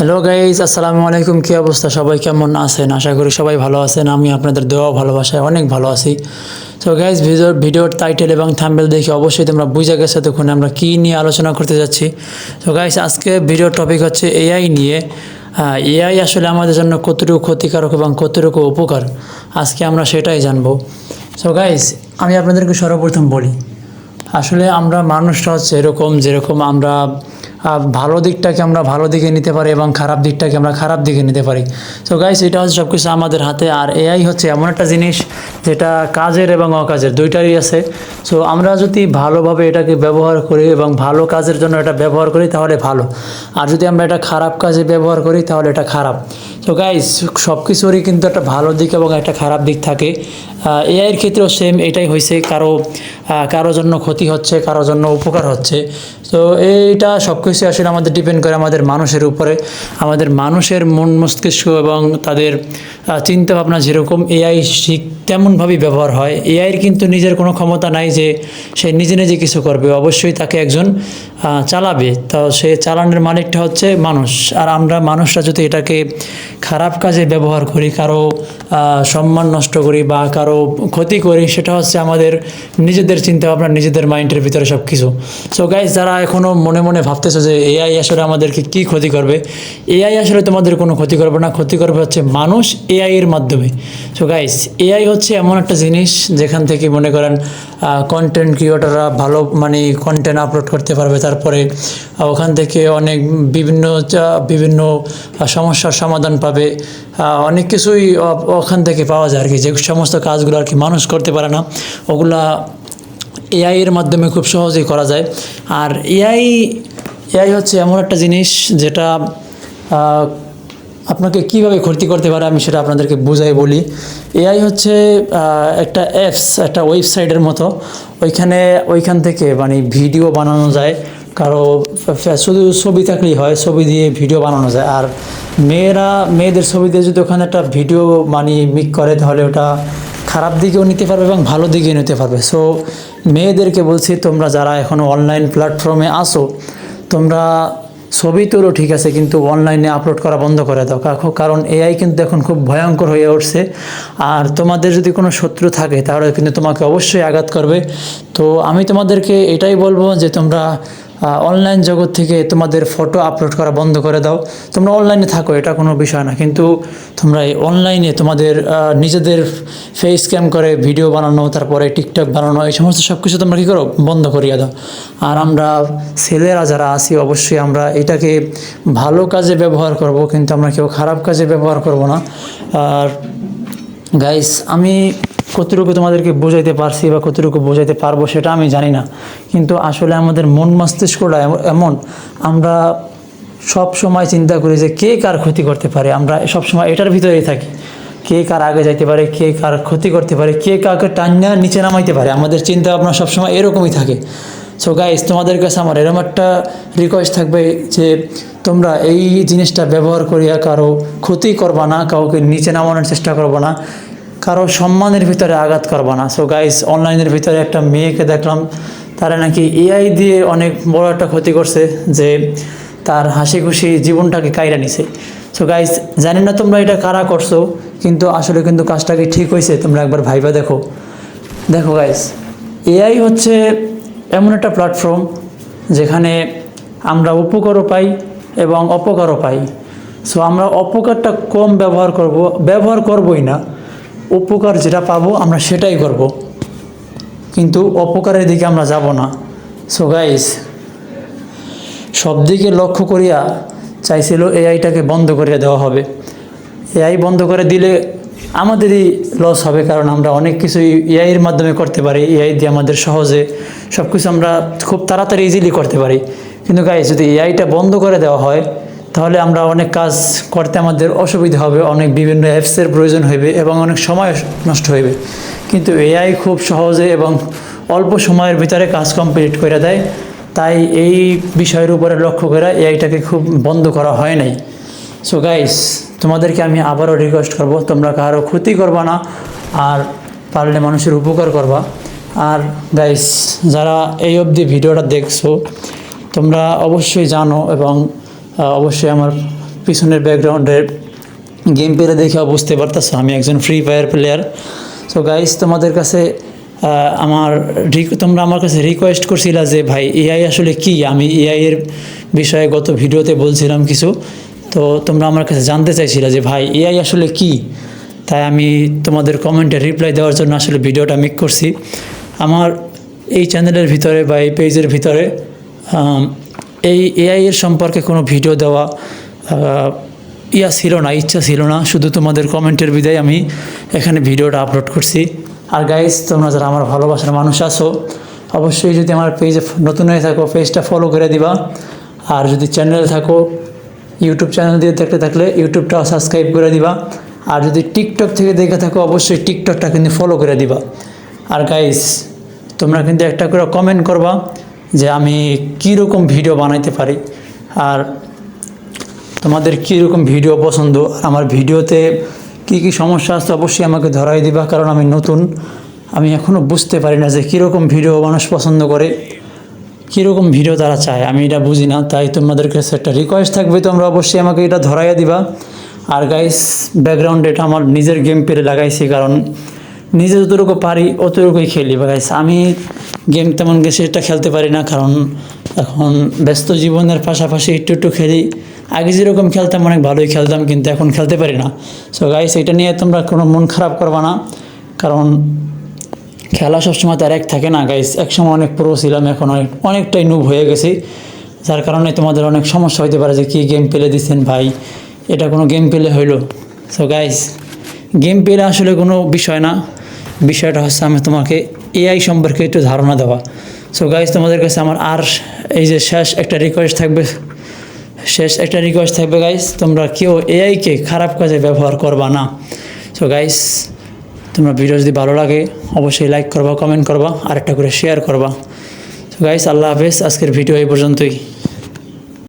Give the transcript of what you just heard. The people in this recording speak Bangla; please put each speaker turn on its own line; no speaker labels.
হ্যালো গাইজ আসসালামু আলাইকুম। কী অবস্থা? সবাই কেমন আছেন? আশা করি সবাই ভালো আছেন। আমি আপনাদের দেওয়া ভালোবাসায় অনেক ভালো আছি। তো গাইজ ভিডিওর ভিডিওর টাইটেল এবং থাম্বেল দেখে অবশ্যই তোমরা বুঝে গেছো তখন আমরা কী নিয়ে আলোচনা করতে যাচ্ছি। তো গাইজ আজকে ভিডিওর টপিক হচ্ছে এআই নিয়ে। এআই আসলে আমাদের জন্য কতটুকু ক্ষতিকারক এবং কতটুকু উপকার? আজকে আমরা সেটাই জানব। সো গাইজ আমি আপনাদেরকে সর্বপ্রথম বলি, আসলে আমরা মানুষটা হচ্ছে এরকম যেরকম আমরা ভালো দিকটাকে আমরা ভালো দিকে নিতে পারি এবং খারাপ দিকটাকে আমরা খারাপ দিকে নিতে পারি। তো গাইস এটা হচ্ছে সব কিছু আমাদের হাতে। আর এআই হচ্ছে এমন একটা জিনিস যেটা কাজের এবং অকাজের দুইটারই আছে। সো আমরা যদি ভালোভাবে এটাকে ব্যবহার করি এবং ভালো কাজের জন্য এটা ব্যবহার করি, তাহলে ভালো। আর যদি আমরা এটা খারাপ কাজে ব্যবহার করি, তাহলে এটা খারাপ। তো গাইস সব কিছুরই কিন্তু একটা ভালো দিক এবং একটা খারাপ দিক থাকে। এআইয়ের ক্ষেত্রেও সেম এটাই হয়েছে। কারও কারোর কারও জন্য ক্ষতি হচ্ছে কারোর জন্য উপকার হচ্ছে। তো এইটা সব কিছু আসলে আমাদের ডিপেন্ড করে আমাদের মানুষের উপরে। আমাদের মানুষের মন মস্তিষ্ক এবং তাদের চিন্তাভাবনা যেরকম এআই শিখ তেমনভাবেই ব্যবহার হয়। এআইয়ের কিন্তু নিজের কোনো ক্ষমতা নাই যে সে নিজে নিজে কিছু করবে। অবশ্যই তাকে একজন চালাবে। তো সে চালানোর মালিকটা হচ্ছে মানুষ। আর আমরা মানুষরা যদি এটাকে খারাপ কাজে ব্যবহার করি, কারও সম্মান নষ্ট করি বা কারও ক্ষতি করি, সেটা হচ্ছে আমাদের নিজেদের চিন্তা ভাবনা নিজেদের মাইন্ডের ভিতরে সব কিছু সো গাইজ যারা এখনও মনে মনে ভাবতেছে যে এআই আসলে আমাদেরকে কী ক্ষতি করবে, এআই আসলে তোমাদের কোনো ক্ষতি করবে না। ক্ষতি করবে হচ্ছে মানুষ এআইয়ের মাধ্যমে। সো গাইজ এআই হচ্ছে এমন একটা জিনিস যেখান থেকে মনে করেন কন্টেন্ট ক্রিয়েটাররা ভালো মানে কন্টেন্ট আপলোড করতে পারবে। তারপরে ওখান থেকে অনেক বিভিন্ন বিভিন্ন সমস্যার সমাধান পাবে। অনেক কিছুই ওখান থেকে পাওয়া যায় আর কি যে সমস্ত কাজগুলো আর কি মানুষ করতে পারে না, ওগুলা এআইয়ের মাধ্যমে খুব সহজেই করা যায়। আর এআই এআই হচ্ছে এমন একটা জিনিস যেটা আপনাকে কীভাবে ক্ষতি করতে পারে আমি সেটা আপনাদেরকে বুঝাই বলি। এআই হচ্ছে একটা অ্যাপস একটা ওয়েবসাইটের মতো। ওইখানে, ওইখান থেকে মানে ভিডিও বানানো যায়। কারও শুধু ছবি থাকলেই হয়, ছবি দিয়ে ভিডিও বানানো যায়। আর মেয়েরা, মেয়েদের ছবি দিয়ে যদি ওখানে একটা ভিডিও মানে মিক করে, তাহলে ওটা খারাপ দিকেও নিতে পারবে এবং ভালো দিকেও নিতে পারবে। সো মেয়েদেরকে বলছি, তোমরা যারা এখনও অনলাইন প্ল্যাটফর্মে আসো তোমরা ছবি তোলো ঠিক আছে, কিন্তু অনলাইনে আপলোড করা বন্ধ করে দাও। কারণ- এআই কিন্তু এখন খুব ভয়ঙ্কর হয়ে উঠছে। আর তোমাদের যদি কোনো শত্রু থাকে, তাহলে কিন্তু তোমাকে অবশ্যই আঘাত করবে। তো আমি তোমাদেরকে এটাই বলব যে তোমরা অনলাইন জগৎ থেকে তোমাদের ফটো আপলোড করা বন্ধ করে দাও। তোমরা অনলাইনে থাকো, এটা কোনো বিষয় না। কিন্তু তোমরা এই অনলাইনে তোমাদের নিজেদের ফেস ক্যাম করে ভিডিও বানানো, তারপরে টিকটক বানানো, এই সমস্ত সব কিছু তোমরা কী করো? বন্ধ করিয়ে দাও। আর আমরা ছেলেরা যারা আছি, অবশ্যই আমরা এটাকে ভালো কাজে ব্যবহার করব, কিন্তু আমরা কেউ খারাপ কাজে ব্যবহার করব না। আর গাইস আমি কতটুকু তোমাদেরকে বোঝাইতে পারছি বা কতটুকু বোঝাইতে পারব সেটা আমি জানি না। কিন্তু আসলে আমাদের মন মস্তিষ্কটা এম- এমন, আমরা সব সময় চিন্তা করি যে কে কার ক্ষতি করতে পারে, আমরা সব সময় এটার ভিতরেই থাকি। কে কার আগে যাইতে পারে, কে কার ক্ষতি করতে পারে, কে কাকে টান্না নিচে নামাইতে পারে, আমাদের চিন্তা ভাবনা সবসময় এরকমই থাকে। সো গাইস তোমাদের কাছে আমার এরকম একটা রিকোয়েস্ট থাকবে যে তোমরা এই জিনিসটা ব্যবহার করিয়া কারও ক্ষতি করবা না, কাউকে নিচে নামানোর চেষ্টা করব না। কারও সম্মানের ভিতরে আঘাত করবা না। সো গাইস অনলাইনের ভিতরে একটা মেয়েকে দেখলাম, তারা নাকি এআই দিয়ে অনেক বড় একটা ক্ষতি করছে যে তার হাসি খুশি জীবনটাকে কাইরা নিছে। সো গাইস জানি না তোমরা এটা কারা করছ, কিন্তু আসলে কিন্তু কাজটা কি ঠিক হয়েছে, তোমরা একবার ভাইবা দেখো। দেখো গাইস এআই হচ্ছে এমন একটা প্ল্যাটফর্ম যেখানে আমরা উপকারও পাই এবং অপকারও পাই। সো আমরা অপকারটা কম ব্যবহার করব, ব্যবহার করবই না। উপকার যেটা পাবো আমরা সেটাই করব। কিন্তু অপকারের দিকে আমরা যাব না। সো গাইস সব দিকে লক্ষ্য করিয়া চাইছিল এআইটাকে বন্ধ করে দেওয়া হবে। এআই বন্ধ করে দিলে আমাদেরই লস হবে, কারণ আমরা অনেক কিছুই এআইয়ের মাধ্যমে করতে পারি। এআই দিয়ে আমাদের সহজে সব কিছু আমরা খুব তাড়াতাড়ি ইজিলি করতে পারি। কিন্তু গাইস যদি এআইটা বন্ধ করে দেওয়া হয় তাহলে আমরা অনেক কাজ করতে আমাদের অসুবিধা হবে, অনেক বিভিন্ন অ্যাপসের প্রয়োজন হইবে এবং অনেক সময় নষ্ট হইবে কিন্তু এআই খুব সহজে এবং অল্প সময়ের ভিতরে কাজ কমপ্লিট করে দেয়। তাই এই বিষয়ের উপরে লক্ষ্য করে এআইটাকে খুব বন্ধ করা হয় নাই। সো গাইস তোমাদেরকে আমি আবারও রিকোয়েস্ট করব, তোমরা কারও ক্ষতি করবা না, আর পারলে মানুষের উপকার করবা। আর গাইস যারা এই অবধি ভিডিওটা দেখছ, তোমরা অবশ্যই জানো এবং অবশ্যই আমার পিছনের ব্যাকগ্রাউন্ডের গেম প্লে দেখে বুঝতে পারতেছো, আমি একজন Free Fire player so guys তোমাদের কাছে আমার তোমরা আমার কাছে রিকোয়েস্ট করছিলা যে, ভাই এআই আসলে কি? আমি এআই এর বিষয়ে গত ভিডিওতে বলছিলাম কিছু। তো তোমরা আমার কাছে জানতে চাইছিলা যে, ভাই এআই আসলে কি? তাই আমি তোমাদের কমেন্টে রিপ্লাই দেওয়ার জন্য আসলে ভিডিওটা মেক করছি। আমার এই চ্যানেলের ভিতরে বা এই পেজের ভিতরে এই এআই এর সম্পর্কে কোনো ভিডিও দেওয়া ইয়া ছিল না, ইচ্ছা ছিল না। শুধু তোমাদের কমেন্টের বিদায় আমি এখানে ভিডিওটা আপলোড করছি। আর গাইজ তোমরা যারা আমার ভালোবাসার মানুষ আছো, অবশ্যই যদি আমার পেজে নতুন হয়ে থাকো পেজটা ফলো করে দিবা। আর যদি চ্যানেলে থাকো ইউটিউব চ্যানেল দিয়ে দেখতে থাকলে ইউটিউবটা সাবস্ক্রাইব করে দিবা। আর যদি টিকটক থেকে দেখে থাকো, অবশ্যই টিকটকটা কিন্তু ফলো করে দিবা। আর গাইজ তোমরা কিন্তু একটা করে কমেন্ট করবা। যে আমি কীরকম ভিডিও বানাইতে পারি, আর তোমাদের কীরকম ভিডিও পছন্দ আমার ভিডিওতে কী কী সমস্যা আছে অবশ্যই আমাকে ধরাই দিবা, কারণ আমি নতুন। আমি এখনও বুঝতে পারি না যে কীরকম ভিডিও মানুষ পছন্দ করে, কীরকম ভিডিও তারা চায়, আমি এটা বুঝি না। তাই তোমাদের কাছে একটা রিকোয়েস্ট থাকবে, তোমরা অবশ্যই আমাকে এটা ধরাইয়া দিবা। আর গাইস ব্যাকগ্রাউন্ড এটা আমার নিজের গেম পেরে লাগাইছি, কারণ নিজে যতটুকু পারি, অতটুকুই খেলি। বা গাইস আমি গেম তেমন একটা খেলতে পারি না, কারণ এখন ব্যস্ত জীবনের পাশাপাশি একটু একটু খেলি। আগে যেরকম খেলতাম, অনেক ভালোই খেলতাম, কিন্তু এখন খেলতে পারি না। সো গাইস এটা নিয়ে তোমরা কোনো মন খারাপ করবা না, কারণ খেলা সবসময় তার এক থাকে না। গাইস একসময় অনেক প্রো ছিলাম, এখন অনেক, অনেকটাই নুব হয়ে গেছি। যার কারণে তোমাদের অনেক সমস্যা হতে পারে যে কী গেম পেলে দিচ্ছেন ভাই। এটা কোনো গেম পেলে হইল। সো গাইস গেম পেলে আসলে কোনো বিষয় না। বিষয়টা হচ্ছে আমি তোমাকে এআই সম্পর্কে একটু ধারণা দেওয়া। সো গাইস তোমাদের কাছে আমার আর এই যে শেষ একটা রিকোয়েস্ট থাকবে, শেষ একটা রিকোয়েস্ট থাকবে গাইস তোমরা কেউ এআইকে খারাপ কাজে ব্যবহার করবা না। সো গাইস তোমরা ভিডিও যদি ভালো লাগে, অবশ্যই লাইক করবা কমেন্ট করবা আর একটা করে শেয়ার করবা। তো গাইস আল্লাহ হাফেজ, আজকের ভিডিও এই পর্যন্তই।